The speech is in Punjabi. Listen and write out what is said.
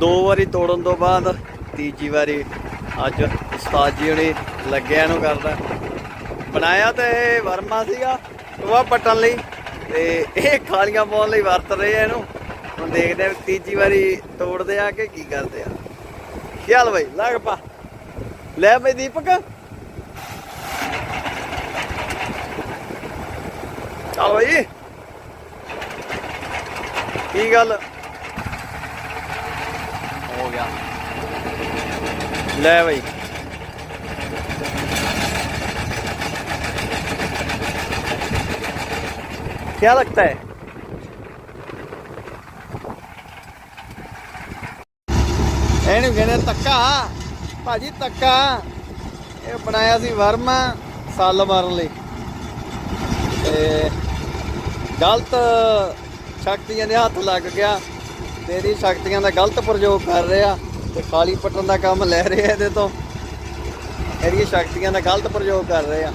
ਦੋ ਵਾਰੀ ਤੋੜਨ ਤੋਂ ਬਾਅਦ ਤੀਜੀ ਵਾਰੀ ਅੱਜ ਉਸਤਾਦ ਜੀ ਹੁਣੇ ਲੱਗਿਆ ਨੂੰ ਕਰਦਾ ਬਣਾਇਆ ਤੇ ਇਹ ਵਰਮਾ ਸੀਗਾ ਟੋਆ ਪੱਟਣ ਲਈ ਤੇ ਇਹ ਖਾਲੀਆਂ ਪਾਉਣ ਲਈ ਵਰਤ ਰਹੇ ਆ ਇਹਨੂੰ। ਹੁਣ ਦੇਖਦੇ ਆ ਤੀਜੀ ਵਾਰੀ ਤੋੜਦੇ ਆ ਕਿ ਕੀ ਕਰਦੇ ਆ। ਚੱਲ ਬਈ ਲੱਗ ਪਾ। ਲੈ ਬਈ ਦੀਪਕ। ਚੱਲ ਬਈ। ਕੀ ਗੱਲ? ਗਿਆ ਲੈ ਬਈ क्या लगता है ਇਹਨੂੰ ਕਹਿੰਦੇ ਤੱਕਾ ਭਾਜੀ ਤੱਕਾ ਇਹ ਬਣਾਇਆ ਸੀ ਵਰਮਾ ਸੱਲ ਮਾਰਨ ਲਈ ਤੇ ਗਲਤ ਸ਼ਕਤੀਆਂ ਦੇ ਹੱਥ ਲੱਗ ਗਿਆ ਤੇਰੀ ਸ਼ਕਤੀਆਂ ਦਾ ਗਲਤ ਪ੍ਰਯੋਗ ਕਰ ਰਿਹਾ ਤੇ ਖਾਲੀ ਪੱਟਣ ਦਾ ਕੰਮ ਲੈ ਰਹੇ ਆ ਇਹਦੇ ਤੋਂ। ਇਹਦੀਆਂ ਸ਼ਕਤੀਆਂ ਦਾ ਗਲਤ ਪ੍ਰਯੋਗ ਕਰ ਰਹੇ। ਆ